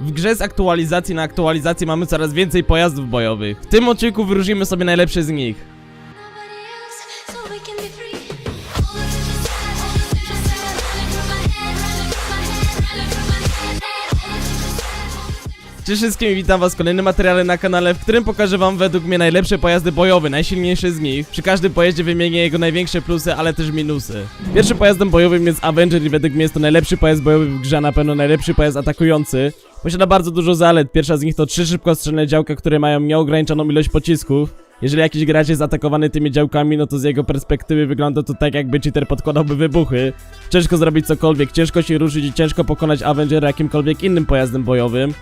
W grze z aktualizacji na aktualizację mamy coraz więcej pojazdów bojowych. W tym odcinku wyróżnimy sobie najlepsze z nich. Cześć wszystkim witam was w kolejnym materiale na kanale, w którym pokażę wam według mnie najlepsze pojazdy bojowe, najsilniejsze z nich. Przy każdym pojeździe wymienię jego największe plusy, ale też minusy. Pierwszym pojazdem bojowym jest Avenger i według mnie jest to najlepszy pojazd bojowy w grze, na pewno najlepszy pojazd atakujący. Posiada bardzo dużo zalet, pierwsza z nich to trzy szybkostrzelne działka, które mają nieograniczoną ilość pocisków. Jeżeli jakiś gracz jest atakowany tymi działkami, no to z jego perspektywy wygląda to tak jakby cheater podkładałby wybuchy. Ciężko zrobić cokolwiek, ciężko się ruszyć i ciężko pokonać Avengera jakimkolwiek innym pojazdem bojowym.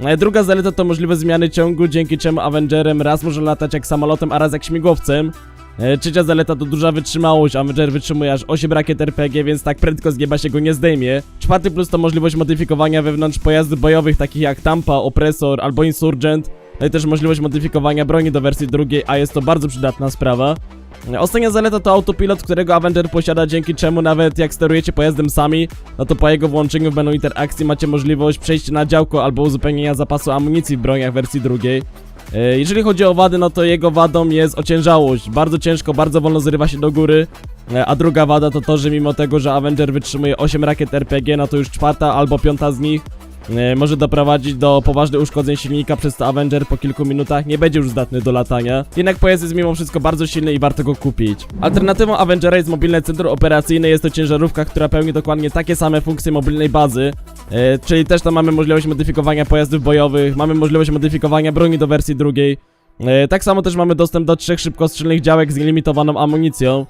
E, Druga zaleta to możliwe zmiany ciągu, dzięki czemu Avengerem raz może latać jak samolotem, a raz jak śmigłowcem. E, Trzecia zaleta to duża wytrzymałość, Avenger wytrzymuje aż 8 rakiet RPG, więc tak prędko z nieba się go nie zdejmie. Czwarty plus to możliwość modyfikowania wewnątrz pojazdów bojowych takich jak Tampa, Opressor albo Insurgent. No i też możliwość modyfikowania broni do wersji drugiej, a jest to bardzo przydatna sprawa. Ostatnia zaleta to autopilot, którego Avenger posiada, dzięki czemu nawet jak sterujecie pojazdem sami, no to po jego włączeniu w menu interakcji macie możliwość przejścia na działko albo uzupełnienia zapasu amunicji w broniach wersji drugiej. E, Jeżeli chodzi o wady, no to jego wadą jest ociężałość. Bardzo ciężko, bardzo wolno zrywa się do góry. E, A druga wada to to, że mimo tego, że Avenger wytrzymuje 8 rakiet RPG, no to już czwarta albo piąta z nich może doprowadzić do poważnych uszkodzeń silnika, przez to Avenger po kilku minutach nie będzie już zdatny do latania. Jednak pojazd jest mimo wszystko bardzo silny i warto go kupić. Alternatywą Avengera jest mobilne centrum operacyjne, jest to ciężarówka, która pełni dokładnie takie same funkcje mobilnej bazy. E, czyli też tam mamy możliwość modyfikowania pojazdów bojowych, mamy możliwość modyfikowania broni do wersji drugiej. E, tak samo też mamy dostęp do trzech szybkostrzelnych działek z nielimitowaną amunicją.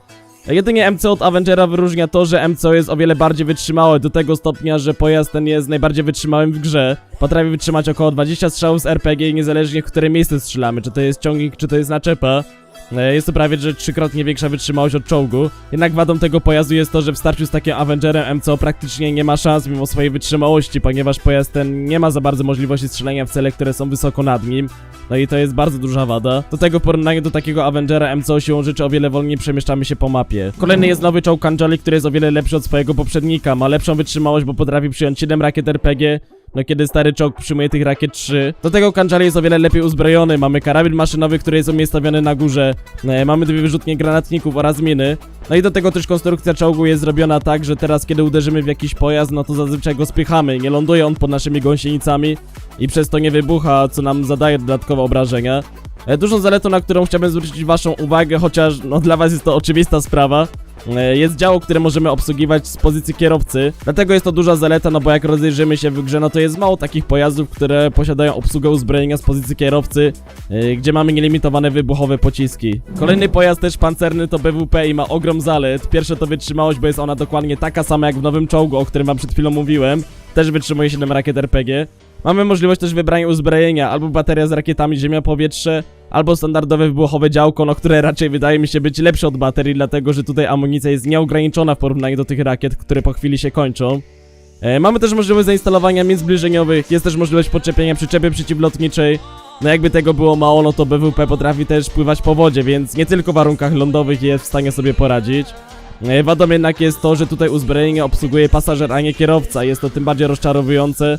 Jedynie MC od Avengera wyróżnia to, że MCO jest o wiele bardziej wytrzymały, do tego stopnia, że pojazd ten jest najbardziej wytrzymałym w grze. Potrafi wytrzymać około 20 strzałów z RPG niezależnie w które miejsce strzelamy, czy to jest ciągnik, czy to jest naczepa. E, Jest to prawie, że trzykrotnie większa wytrzymałość od czołgu. Jednak wadą tego pojazdu jest to, że w starciu z takim Avengerem MCO praktycznie nie ma szans mimo swojej wytrzymałości, ponieważ pojazd ten nie ma za bardzo możliwości strzelania w cele, które są wysoko nad nim. No i to jest bardzo duża wada. Do tego w porównaniu do takiego Avengera MCO siłą rzeczy o wiele wolniej przemieszczamy się po mapie. Kolejny jest nowy czołg Kanjali, który jest o wiele lepszy od swojego poprzednika. Ma lepszą wytrzymałość, bo potrafi przyjąć 7 rakiet RPG, no kiedy stary czołg przyjmuje tych rakiet 3. Do tego Kanjali jest o wiele lepiej uzbrojony. Mamy karabin maszynowy, który jest umiejscowiony na górze. E, mamy dwie wyrzutnie granatników oraz miny. No i do tego też konstrukcja czołgu jest zrobiona tak, że teraz kiedy uderzymy w jakiś pojazd, no to zazwyczaj go spychamy. Nie ląduje on pod naszymi gąsienicami i przez to nie wybucha, co nam zadaje dodatkowe obrażenia. E, Dużą zaletą, na którą chciałbym zwrócić waszą uwagę, chociaż no, dla was jest to oczywista sprawa, jest działo, które możemy obsługiwać z pozycji kierowcy. Dlatego jest to duża zaleta, no bo jak rozejrzymy się w grze, no to jest mało takich pojazdów, które posiadają obsługę uzbrojenia z pozycji kierowcy, e, gdzie mamy nielimitowane wybuchowe pociski. Kolejny pojazd też pancerny to BWP i ma ogrom zalet. Pierwsze to wytrzymałość, bo jest ona dokładnie taka sama jak w nowym czołgu, o którym wam przed chwilą mówiłem. Też wytrzymuje 7 rakiet RPG. Mamy możliwość też wybrania uzbrojenia, albo bateria z rakietami ziemia-powietrze, albo standardowe wybuchowe działko, no które raczej wydaje mi się być lepsze od baterii, dlatego że tutaj amunicja jest nieograniczona w porównaniu do tych rakiet, które po chwili się kończą. E, mamy też możliwość zainstalowania min zbliżeniowych, jest też możliwość podczepienia przyczepy przeciwlotniczej. No jakby tego było mało, no to BWP potrafi też pływać po wodzie, więc nie tylko w warunkach lądowych jest w stanie sobie poradzić. E, Wadą jednak jest to, że tutaj uzbrojenie obsługuje pasażer, a nie kierowca. Jest to tym bardziej rozczarowujące,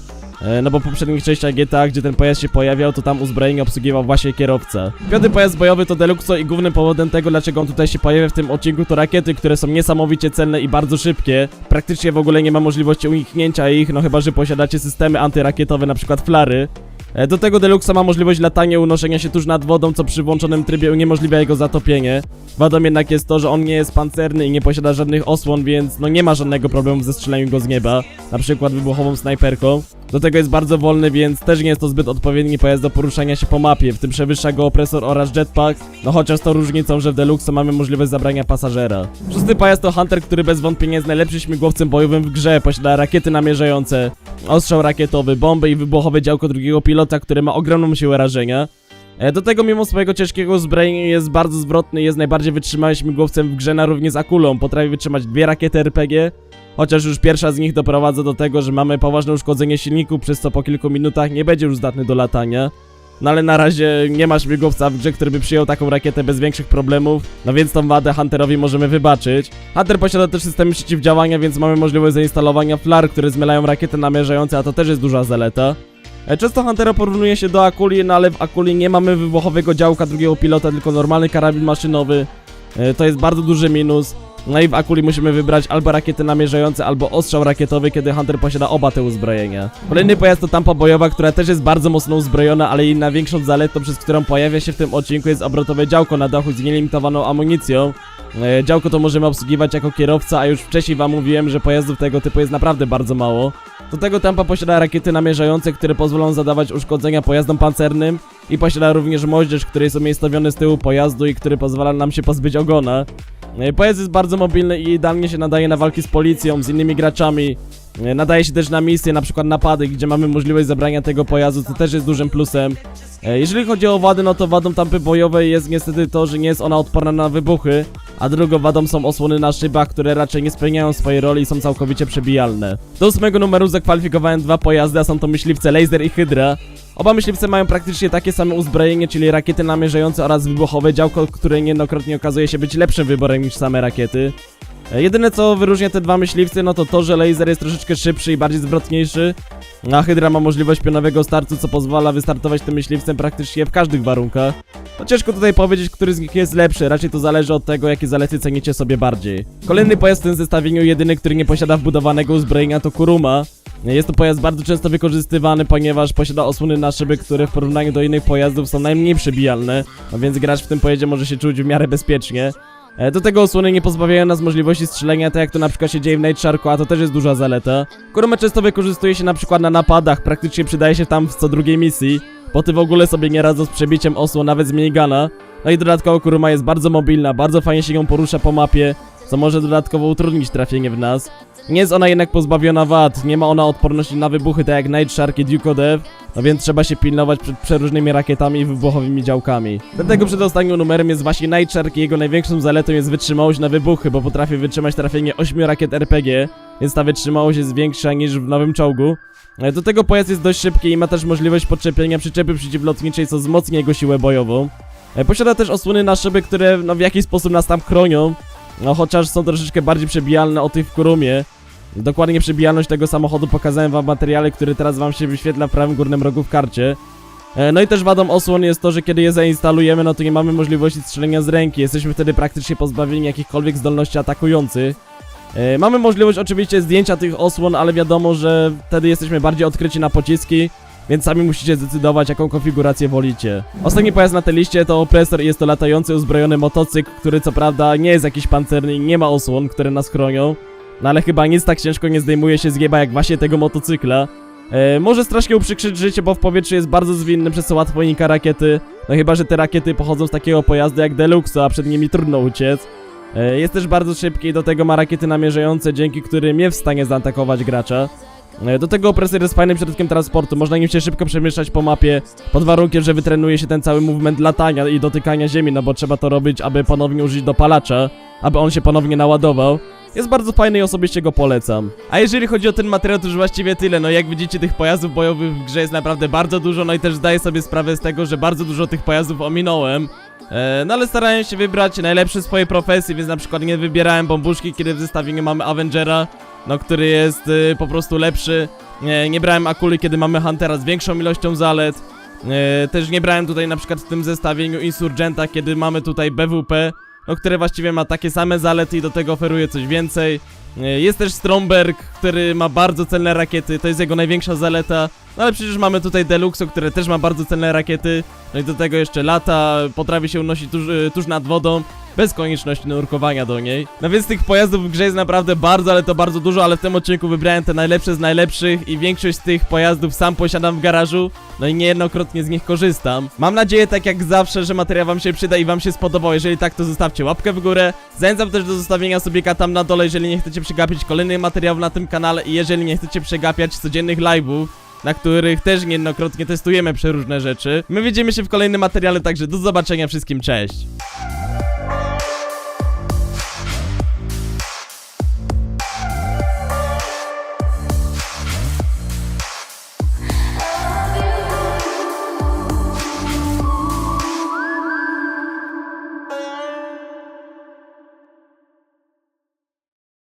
no bo w poprzednich częściach GTA, gdzie ten pojazd się pojawiał, to tam uzbrojenie obsługiwał właśnie kierowca. Piąty pojazd bojowy to Deluxo i głównym powodem tego, dlaczego on tutaj się pojawia w tym odcinku, to rakiety, które są niesamowicie celne i bardzo szybkie. Praktycznie w ogóle nie ma możliwości uniknięcia ich, no chyba, że posiadacie systemy antyrakietowe, na przykład flary. E, Do tego Deluxa ma możliwość latania unoszenia się tuż nad wodą, co przy włączonym trybie uniemożliwia jego zatopienie. Wadą jednak jest to, że on nie jest pancerny i nie posiada żadnych osłon, więc no nie ma żadnego problemu ze strzeleniem go z nieba, na przykład wybuchową snajperką. Do tego jest bardzo wolny, więc też nie jest to zbyt odpowiedni pojazd do poruszania się po mapie, w tym przewyższa go opresor oraz jetpack, no chociaż to różnicą, że w Deluxe mamy możliwość zabrania pasażera. Szósty pojazd to Hunter, który bez wątpienia jest najlepszym śmigłowcem bojowym w grze, posiada rakiety namierzające, ostrzał rakietowy, bomby i wybuchowe działko drugiego pilota, które ma ogromną siłę rażenia. E, Do tego mimo swojego ciężkiego uzbrojenia jest bardzo zwrotny jest najbardziej wytrzymałym śmigłowcem w grze na równie z Akulą. Potrafi wytrzymać dwie rakiety RPG, chociaż już pierwsza z nich doprowadza do tego, że mamy poważne uszkodzenie silniku, przez co po kilku minutach nie będzie już zdatny do latania. No ale na razie nie ma śmigłowca w grze, który by przyjął taką rakietę bez większych problemów, no więc tą wadę Hunterowi możemy wybaczyć. Hunter posiada też systemy przeciwdziałania, więc mamy możliwość zainstalowania flar, które zmielają rakiety namierzające, a to też jest duża zaleta. E, Często Huntera porównuje się do Akuli, no ale w Akuli nie mamy wybuchowego działka drugiego pilota, tylko normalny karabin maszynowy. E, To jest bardzo duży minus. No i w Akuli musimy wybrać albo rakiety namierzające, albo ostrzał rakietowy, kiedy Hunter posiada oba te uzbrojenia. Kolejny pojazd to tampa bojowa, która też jest bardzo mocno uzbrojona, ale jej największą zaletą, przez którą pojawia się w tym odcinku jest obrotowe działko na dachu z nielimitowaną amunicją. E, Działko to możemy obsługiwać jako kierowca, a już wcześniej wam mówiłem, że pojazdów tego typu jest naprawdę bardzo mało. Do tego Tampa posiada rakiety namierzające, które pozwolą zadawać uszkodzenia pojazdom pancernym i posiada również moździerz, który jest umiejscowiony z tyłu pojazdu i który pozwala nam się pozbyć ogona. E, Pojazd jest bardzo mobilny i idealnie się nadaje na walki z policją, z innymi graczami. E, Nadaje się też na misje, na przykład napady, gdzie mamy możliwość zabrania tego pojazdu, co też jest dużym plusem. E, Jeżeli chodzi o wady, no to wadą tampy bojowej jest niestety to, że nie jest ona odporna na wybuchy, a drugą wadą są osłony na szybach, które raczej nie spełniają swojej roli i są całkowicie przebijalne. Do ósmego numeru zakwalifikowałem dwa pojazdy, a są to myśliwce Laser i Hydra. Oba myśliwce mają praktycznie takie same uzbrojenie, czyli rakiety namierzające oraz wybuchowe działko, które niejednokrotnie okazuje się być lepszym wyborem niż same rakiety. E, Jedyne co wyróżnia te dwa myśliwce, no to to, że laser jest troszeczkę szybszy i bardziej zwrotniejszy, a Hydra ma możliwość pionowego startu, co pozwala wystartować tym myśliwcem praktycznie w każdych warunkach. No ciężko tutaj powiedzieć, który z nich jest lepszy, raczej to zależy od tego, jakie zalety cenicie sobie bardziej. Kolejny pojazd w tym zestawieniu, jedyny, który nie posiada wbudowanego uzbrojenia to Kuruma. Jest to pojazd bardzo często wykorzystywany, ponieważ posiada osłony na szyby, które w porównaniu do innych pojazdów są najmniej przebijalne, no więc gracz w tym pojeździe może się czuć w miarę bezpiecznie. E, Do tego osłony nie pozbawiają nas możliwości strzelenia, tak jak to na przykład się dzieje w Night a to też jest duża zaleta. Kurumę często wykorzystuje się na przykład na napadach, praktycznie przydaje się tam w co drugiej misji. Boty w ogóle sobie nie radzą z przebiciem osłon, nawet z minigana. No i dodatkowo Kuruma jest bardzo mobilna, bardzo fajnie się ją porusza po mapie, co może dodatkowo utrudnić trafienie w nas. Nie jest ona jednak pozbawiona wad, nie ma ona odporności na wybuchy tak jak Night Shark i Duke Death, no więc trzeba się pilnować przed przeróżnymi rakietami i wybuchowymi działkami. Dlatego przedostatnim numerem jest właśnie Night Shark i jego największą zaletą jest wytrzymałość na wybuchy, bo potrafi wytrzymać trafienie 8 rakiet RPG, więc ta wytrzymałość jest większa niż w nowym czołgu. E, Do tego pojazd jest dość szybki i ma też możliwość podczepienia przyczepy przeciwlotniczej, co wzmocni jego siłę bojową. E, Posiada też osłony na szyby, które no, w jakiś sposób nas tam chronią, no chociaż są troszeczkę bardziej przebijalne od tych w Kurumie. Dokładnie przebijalność tego samochodu pokazałem wam w materiale, który teraz wam się wyświetla w prawym górnym rogu w karcie. E, No i też wadą osłon jest to, że kiedy je zainstalujemy, no to nie mamy możliwości strzelenia z ręki. Jesteśmy wtedy praktycznie pozbawieni jakichkolwiek zdolności atakujących. E, Mamy możliwość oczywiście zdjęcia tych osłon, ale wiadomo, że wtedy jesteśmy bardziej odkryci na pociski, więc sami musicie zdecydować, jaką konfigurację wolicie. Ostatni pojazd na tej liście to opresor i jest to latający uzbrojony motocykl, który co prawda nie jest jakiś pancerny i nie ma osłon, które nas chronią, no ale chyba nic tak ciężko nie zdejmuje się z gieba jak właśnie tego motocykla. E, może strasznie uprzykrzyć życie, bo w powietrzu jest bardzo zwinny, przez co łatwo unika rakiety. No chyba, że te rakiety pochodzą z takiego pojazdu jak Deluxe, a przed nimi trudno uciec. E, Jest też bardzo szybki i do tego ma rakiety namierzające, dzięki którym jest w stanie zaatakować gracza. E, Do tego opresor jest fajnym środkiem transportu, można nim się szybko przemieszczać po mapie, pod warunkiem, że wytrenuje się ten cały movement latania i dotykania ziemi, no bo trzeba to robić, aby ponownie użyć dopalacza, aby on się ponownie naładował. Jest bardzo fajny i osobiście go polecam. A jeżeli chodzi o ten materiał, to już właściwie tyle. No jak widzicie, tych pojazdów bojowych w grze jest naprawdę bardzo dużo, no i też zdaję sobie sprawę z tego, że bardzo dużo tych pojazdów ominąłem. E, no ale starałem się wybrać najlepsze swojej profesji, więc na przykład nie wybierałem bombuszki, kiedy w zestawieniu mamy Avengera, no który jest y, po prostu lepszy. Nie, nie brałem Akuli, kiedy mamy Huntera z większą ilością zalet. E, też nie brałem tutaj na przykład w tym zestawieniu Insurgenta, kiedy mamy tutaj BWP, no które właściwie ma takie same zalety i do tego oferuje coś więcej. E, Jest też Stromberg, który ma bardzo celne rakiety, to jest jego największa zaleta. No ale przecież mamy tutaj Deluxo, które też ma bardzo celne rakiety. No i do tego jeszcze lata, potrafi się unosić tuż, e, tuż nad wodą, bez konieczności nurkowania do niej. No więc tych pojazdów w grze jest naprawdę bardzo, ale to bardzo dużo, ale w tym odcinku wybrałem te najlepsze z najlepszych i większość z tych pojazdów sam posiadam w garażu. No i niejednokrotnie z nich korzystam. Mam nadzieję, tak jak zawsze, że materiał wam się przyda i wam się spodobał. Jeżeli tak, to zostawcie łapkę w górę. Zachęcam też do zostawienia subika tam na dole, jeżeli nie chcecie przegapić kolejnych materiałów na tym kanale i jeżeli nie chcecie przegapiać codziennych live'ów na których też niejednokrotnie testujemy przeróżne rzeczy. My widzimy się w kolejnym materiale, także do zobaczenia wszystkim, cześć!